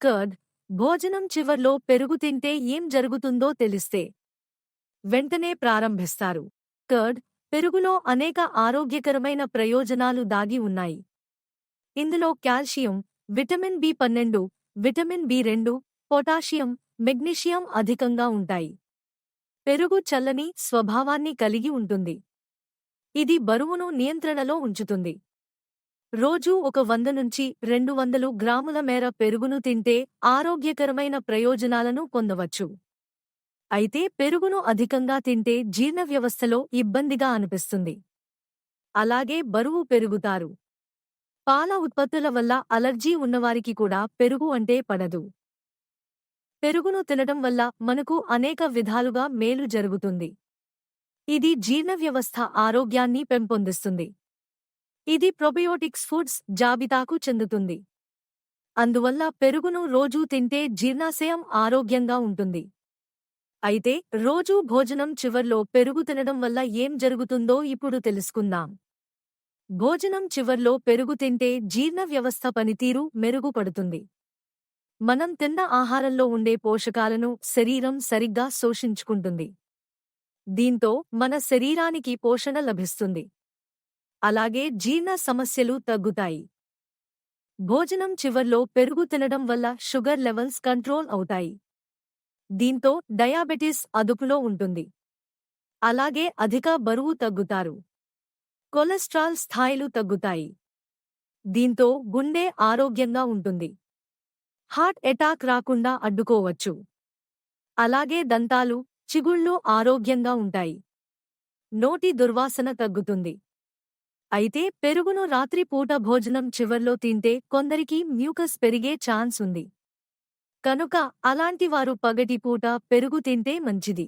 Curd భోజనం చివర్లో పెరుగు తింటే ఏం జరుగుతుందో తెలిస్తే వెంటనే ప్రారంభిస్తారు. కర్డ్ పెరుగులో అనేక ఆరోగ్యకరమైన ప్రయోజనాలు దాగి ఉన్నాయి. ఇందులో కాల్షియం విటమిన్ బి పన్నెండు విటమిన్ బి రెండు పొటాషియం మెగ్నీషియం అధికంగా ఉంటాయి. పెరుగు చల్లని స్వభావాన్ని కలిగి ఉంటుంది. ఇది బరువును నియంత్రణలో ఉంచుతుంది. రోజూ ఒక వంద నుంచి రెండు వందలు గ్రాముల మేర పెరుగును తింటే ఆరోగ్యకరమైన ప్రయోజనాలను పొందవచ్చు. అయితే పెరుగును అధికంగా తింటే జీర్ణ వ్యవస్థలో ఇబ్బందిగా అనిపిస్తుంది. అలాగే బరువు పెరుగుతారు. పాల ఉత్పత్తుల వల్ల అలర్జీ ఉన్నవారికి కూడా పెరుగు అంటే పడదు. పెరుగును తినడం వల్ల మనకు అనేక విధాలుగా మేలు జరుగుతుంది. ఇది జీర్ణ వ్యవస్థ ఆరోగ్యాన్ని పెంపొందిస్తుంది. ఇది ప్రొబయోటిక్స్ ఫుడ్స్ జాబితాకు చెందుతుంది. అందువల్ల పెరుగును రోజూ తింటే జీర్ణాశయం ఆరోగ్యంగా ఉంటుంది. అయితే రోజూ భోజనం చివర్లో పెరుగు తినడం వల్ల ఏం జరుగుతుందో ఇప్పుడు తెలుసుకుందాం. భోజనం చివర్లో పెరుగు తింటే జీర్ణ వ్యవస్థ పనితీరు మెరుగుపడుతుంది. మనం తిన్న ఆహారంలో ఉండే పోషకాలను శరీరం సరిగ్గా శోషించుకుంటుంది. దీంతో మన శరీరానికి పోషణ లభిస్తుంది. అలాగే జీర్ణ సమస్యలు తగ్గుతాయి. భోజనం చివర్లో పెరుగు తినడం వల్ల షుగర్ లెవెల్స్ కంట్రోల్ అవుతాయి. దీంతో డయాబెటిస్ అదుపులో ఉంటుంది. అలాగే అధిక బరువు తగ్గుతారు. కొలెస్ట్రాల్ స్థాయిలు తగ్గుతాయి. దీంతో గుండె ఆరోగ్యంగా ఉంటుంది. హార్ట్ ఎటాక్ రాకుండా అడ్డుకోవచ్చు. అలాగే దంతాలు చిగుళ్ళు ఆరోగ్యంగా ఉంటాయి. నోటి దుర్వాసన తగ్గుతుంది. అయితే పెరుగును రాత్రిపూట భోజనం చివర్లో తింటే కొందరికి మ్యూకస్ పెరిగే ఛాన్స్ ఉంది కనుక అలాంటివారు పగటిపూట పెరుగు తింటే మంచిది.